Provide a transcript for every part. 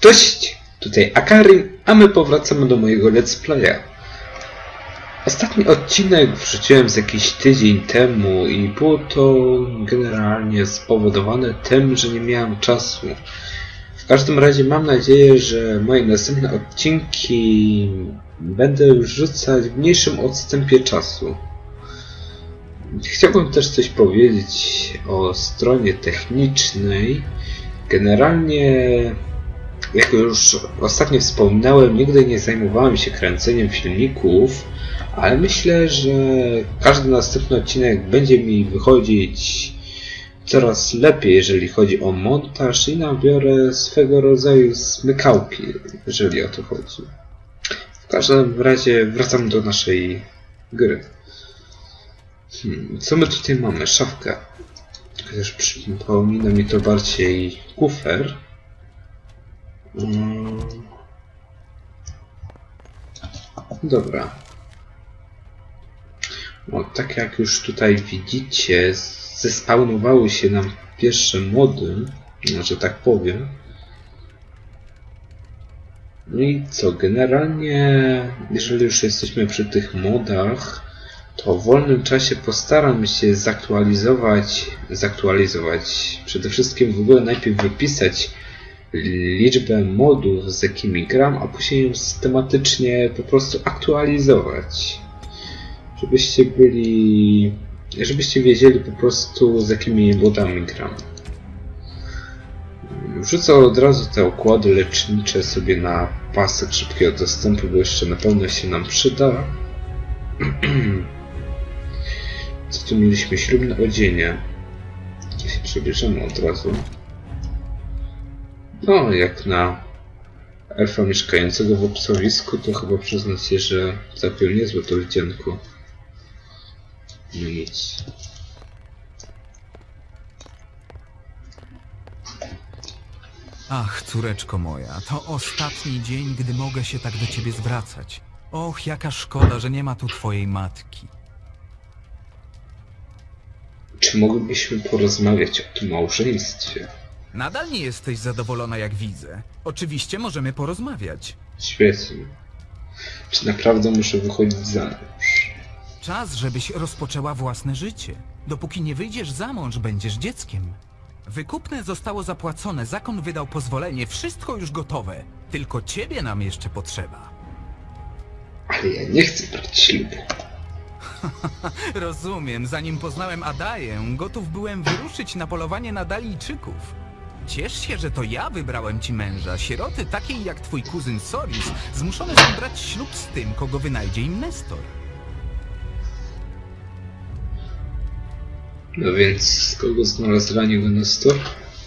Cześć, tutaj Akarin, a my powracamy do mojego let's playa. Ostatni odcinek wrzuciłem z jakiś tydzień temu i było to generalnie spowodowane tym, że nie miałem czasu. W każdym razie mam nadzieję, że moje następne odcinki będę wrzucać w mniejszym odstępie czasu. Chciałbym też coś powiedzieć o stronie technicznej. Generalnie jak już ostatnio wspomniałem, nigdy nie zajmowałem się kręceniem filmików, ale myślę, że każdy następny odcinek będzie mi wychodzić coraz lepiej, jeżeli chodzi o montaż i nabiorę swego rodzaju smykałki, jeżeli o to chodzi. W każdym razie wracam do naszej gry. Hmm, co my tutaj mamy? Szafkę. Chociaż przypomina mi to bardziej kufer. Mm. Dobra. No, tak jak już tutaj widzicie, zespawnowały się nam pierwsze mody, że tak powiem. No i co, generalnie, jeżeli już jesteśmy przy tych modach, to w wolnym czasie postaram się zaktualizować, zaktualizować, przede wszystkim w ogóle najpierw wypisać liczbę modów, z jakimi gram, a później ją systematycznie po prostu aktualizować. Żebyście byli... żebyście wiedzieli po prostu z jakimi modami gram. Wrzucę od razu te układy lecznicze sobie na pasek szybkiego dostępu, bo jeszcze na pewno się nam przyda. Co tu mieliśmy? Ślubne odzienie. Się przebierzemy od razu. No, jak na elfa mieszkającego w obsowisku, to chyba przyznać się, że całkiem niezłe to wdzięku. No nic. Ach, córeczko moja, to ostatni dzień, gdy mogę się tak do ciebie zwracać. Och, jaka szkoda, że nie ma tu twojej matki. Czy moglibyśmy porozmawiać o tym małżeństwie? Nadal nie jesteś zadowolona, jak widzę. Oczywiście możemy porozmawiać. Świetnie. Czy naprawdę muszę wychodzić za mąż? Czas, żebyś rozpoczęła własne życie. Dopóki nie wyjdziesz za mąż, będziesz dzieckiem. Wykupne zostało zapłacone, zakon wydał pozwolenie, wszystko już gotowe. Tylko ciebie nam jeszcze potrzeba. Ale ja nie chcę brać ślubu. Rozumiem, zanim poznałem Adaję, gotów byłem wyruszyć na polowanie na Dalijczyków. Ciesz się, że to ja wybrałem ci męża, sieroty takiej jak twój kuzyn Soris, zmuszone są brać ślub z tym, kogo wynajdzie im Nestor. No więc kogo znalazł niego Nestor?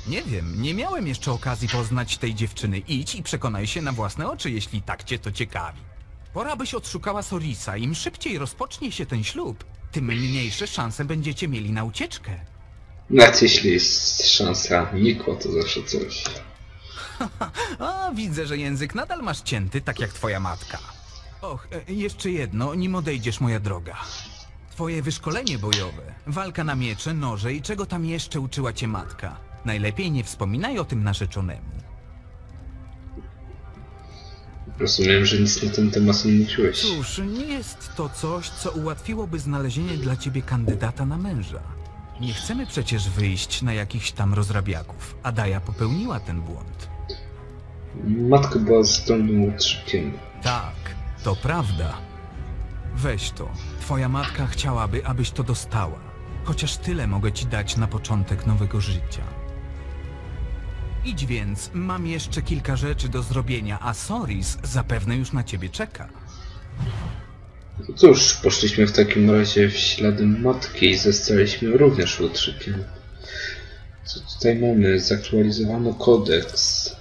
Nie wiem, nie miałem jeszcze okazji poznać tej dziewczyny. Idź i przekonaj się na własne oczy, jeśli tak cię to ciekawi. Pora byś odszukała Sorisa. Im szybciej rozpocznie się ten ślub, tym mniejsze szanse będziecie mieli na ucieczkę. Nawet jeśli jest szansa nikła, to zawsze coś. A, widzę, że język nadal masz cięty, tak jak twoja matka. Och, e, jeszcze jedno, nim odejdziesz, moja droga. Twoje wyszkolenie bojowe, walka na miecze, noże i czego tam jeszcze uczyła cię matka. Najlepiej nie wspominaj o tym narzeczonemu. Rozumiem, że nic na ten temat nie mówiłeś. Cóż, nie jest to coś, co ułatwiłoby znalezienie dla ciebie kandydata na męża. Nie chcemy przecież wyjść na jakichś tam rozrabiaków. Adaja popełniła ten błąd. Matka była zdolnym łotrzykiem. Tak, to prawda. Weź to. Twoja matka chciałaby, abyś to dostała. Chociaż tyle mogę ci dać na początek nowego życia. Idź więc, mam jeszcze kilka rzeczy do zrobienia, a Soris zapewne już na ciebie czeka. No cóż, poszliśmy w takim razie w ślady matki i zostaliśmy również łotrzykiem. Co tutaj mamy? Zaktualizowano kodeks.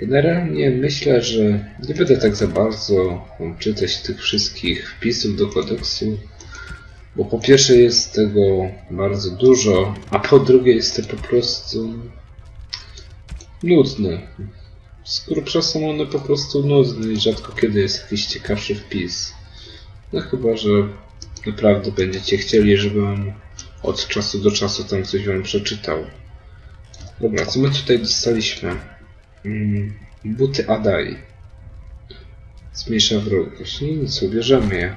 Generalnie myślę, że nie będę tak za bardzo czytać tych wszystkich wpisów do kodeksu, bo po pierwsze jest tego bardzo dużo, a po drugie jest to po prostu nudne. Grubsza są one po prostu nudne i rzadko kiedy jest jakiś ciekawszy wpis. No chyba, że naprawdę będziecie chcieli, żebym od czasu do czasu tam coś wam przeczytał. Dobra, co my tutaj dostaliśmy? Mm, buty Adai. Zmniejsza wrogość. Nie, nic, ubierzemy je.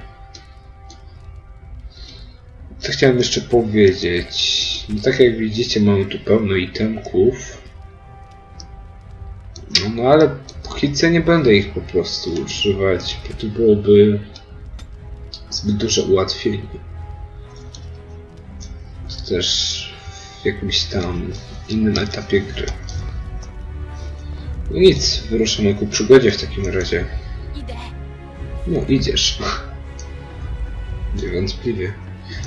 Co chciałem jeszcze powiedzieć? No tak jak widzicie, mamy tu pełno itemków. No, no ale póki co nie będę ich po prostu używać, bo to byłoby zbyt duże ułatwienie. To też w jakimś tam innym etapie gry. No nic, wyruszamy ku przygodzie w takim razie. Idę. No, idziesz. Niewątpliwie.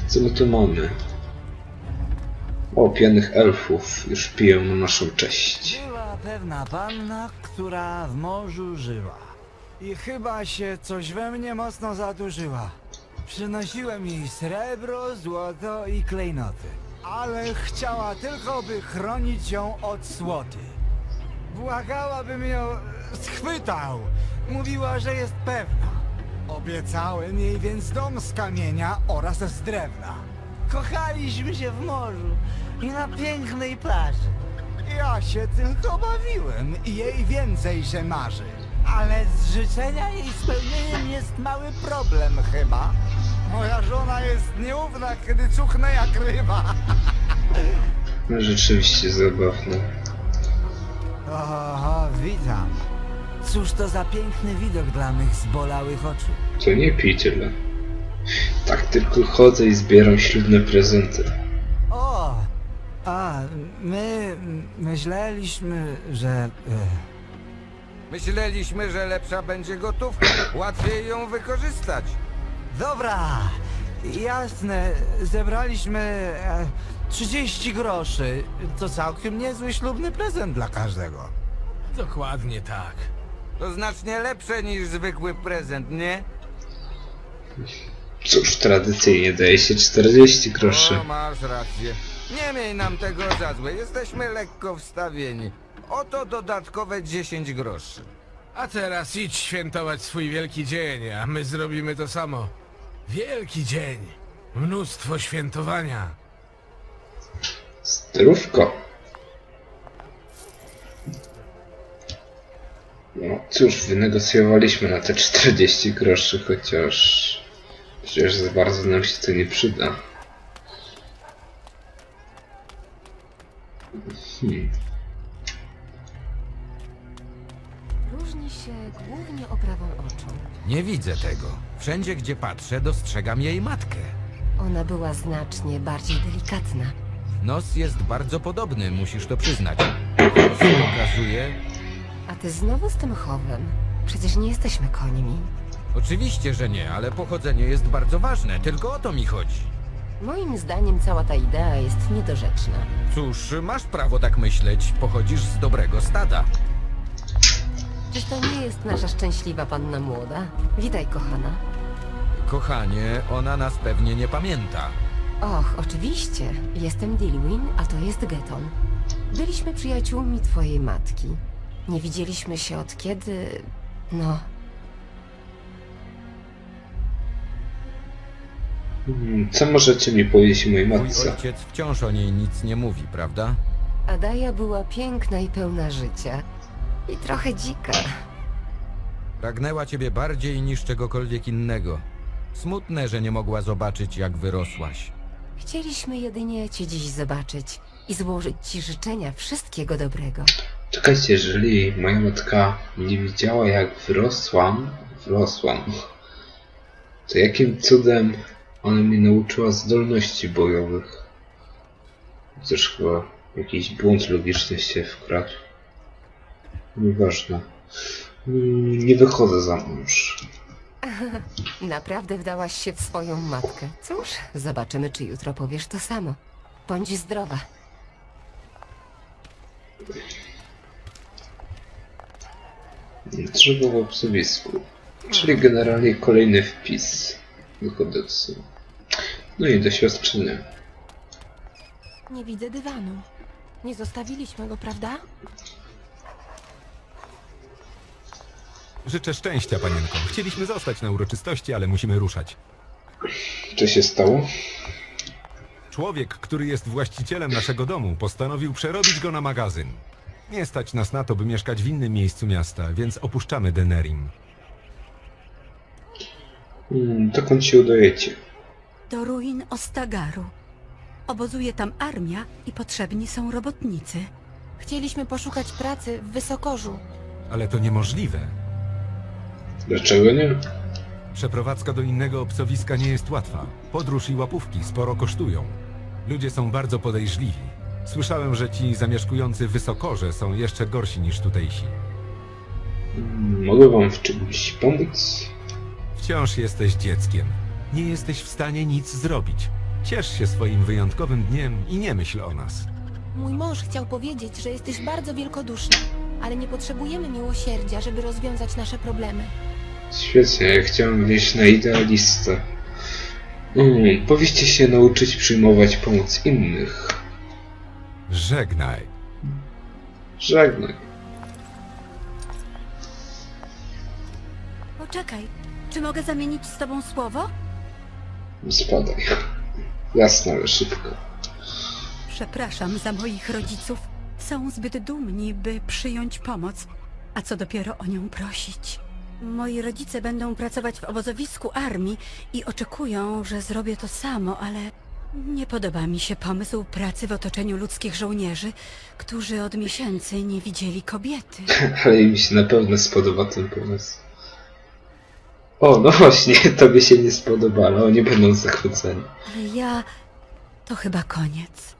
Co my tu mamy? O, pijanych elfów już piją na naszą cześć. Była pewna panna, która w morzu żyła. I chyba się coś we mnie mocno zadłużyła. Przynosiłem jej srebro, złoto i klejnoty. Ale chciała tylko, by chronić ją od słoty. Błagała, bym ją schwytał. Mówiła, że jest pewna. Obiecałem jej więc dom z kamienia oraz z drewna. Kochaliśmy się w morzu i na pięknej plaży. Ja się tylko bawiłem i jej więcej się marzy. Ale z życzenia jej spełnieniem jest mały problem chyba. Moja żona jest nieufna, kiedy cuchnę jak ryba. No, rzeczywiście zabawne. Oho, witam. Cóż to za piękny widok dla mych zbolałych oczu. To nie tyle. Tak tylko chodzę i zbieram ślubne prezenty. O! A, my myśleliśmy, że... E, Myśleliśmy, że lepsza będzie gotówka. Łatwiej ją wykorzystać. Dobra, jasne, zebraliśmy e, 30 groszy. To całkiem niezły ślubny prezent dla każdego. Dokładnie tak. To znacznie lepsze niż zwykły prezent, nie? Cóż, tradycyjnie daje się 40 groszy. O, masz rację. Nie miej nam tego za złe. Jesteśmy lekko wstawieni. Oto dodatkowe 10 groszy. A teraz idź świętować swój wielki dzień, a my zrobimy to samo. Wielki dzień. Mnóstwo świętowania. Zdrówko. No cóż, wynegocjowaliśmy na te 40 groszy, chociaż przecież za bardzo nam się to nie przyda. Hmm. Różni się głównie oprawą oczu. Nie widzę tego. Wszędzie, gdzie patrzę, dostrzegam jej matkę. Ona była znacznie bardziej delikatna. Nos jest bardzo podobny, musisz to przyznać. Nos pokazuje... A ty znowu z tym chowem. Przecież nie jesteśmy końmi. Oczywiście, że nie, ale pochodzenie jest bardzo ważne. Tylko o to mi chodzi. Moim zdaniem cała ta idea jest niedorzeczna. Cóż, masz prawo tak myśleć. Pochodzisz z dobrego stada. Czyż to nie jest nasza szczęśliwa panna młoda? Witaj, kochana. Kochanie, ona nas pewnie nie pamięta. Och, oczywiście. Jestem Dilwyn, a to jest Geton. Byliśmy przyjaciółmi twojej matki. Nie widzieliśmy się od kiedy... No, Co możecie mi powiedzieć o mojej Mój matce? ojciec wciąż o niej nic nie mówi, prawda? Adaja była piękna i pełna życia. I trochę dzika. Pragnęła ciebie bardziej niż czegokolwiek innego. Smutne, że nie mogła zobaczyć, jak wyrosłaś. Chcieliśmy jedynie cię dziś zobaczyć i złożyć ci życzenia wszystkiego dobrego. Czekajcie, jeżeli moja matka nie widziała jak wyrosłam, wyrosłam, to jakim cudem ona mnie nauczyła zdolności bojowych? Chociaż chyba jakiś błąd logiczny się wkradł. Nieważne. Nie wychodzę za mąż. Naprawdę wdałaś się w swoją matkę. Cóż, zobaczymy, czy jutro powiesz to samo. Bądź zdrowa. Trzeba w obsługisku. Czyli generalnie kolejny wpis do kodeksu. No i do siostrzyny. Nie widzę dywanu. Nie zostawiliśmy go, prawda? Życzę szczęścia, panienko. Chcieliśmy zostać na uroczystości, ale musimy ruszać. Co się stało? Człowiek, który jest właścicielem naszego domu, postanowił przerobić go na magazyn. Nie stać nas na to, by mieszkać w innym miejscu miasta, więc opuszczamy Denerim. Hmm, dokąd się udajecie? Do ruin Ostagaru. Obozuje tam armia i potrzebni są robotnicy. Chcieliśmy poszukać pracy w Wysokorzu. Ale to niemożliwe. Dlaczego nie? Przeprowadzka do innego obcowiska nie jest łatwa. Podróż i łapówki sporo kosztują. Ludzie są bardzo podejrzliwi. Słyszałem, że ci zamieszkujący w Wysokorze są jeszcze gorsi niż tutejsi. Mogę wam w czymś pomóc? Wciąż jesteś dzieckiem. Nie jesteś w stanie nic zrobić. Ciesz się swoim wyjątkowym dniem i nie myśl o nas. Mój mąż chciał powiedzieć, że jesteś bardzo wielkoduszny, ale nie potrzebujemy miłosierdzia, żeby rozwiązać nasze problemy. Świetnie, ja chciałem wyjść na idealistę. Powinniście się nauczyć przyjmować pomoc innych. Żegnaj. Żegnaj. Poczekaj, czy mogę zamienić z tobą słowo? Spadaj. Jasne, ale szybko. Przepraszam za moich rodziców. Są zbyt dumni, by przyjąć pomoc, a co dopiero o nią prosić. Moi rodzice będą pracować w obozowisku armii i oczekują, że zrobię to samo, ale nie podoba mi się pomysł pracy w otoczeniu ludzkich żołnierzy, którzy od miesięcy nie widzieli kobiety. Ale mi się na pewno spodoba ten pomysł. O, no właśnie, tobie się nie spodoba, ale oni będą zachwyceni. Ale ja... to chyba koniec.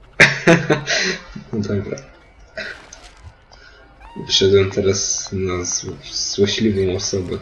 No dobra. Wszedłem teraz na zł- złośliwą osobę.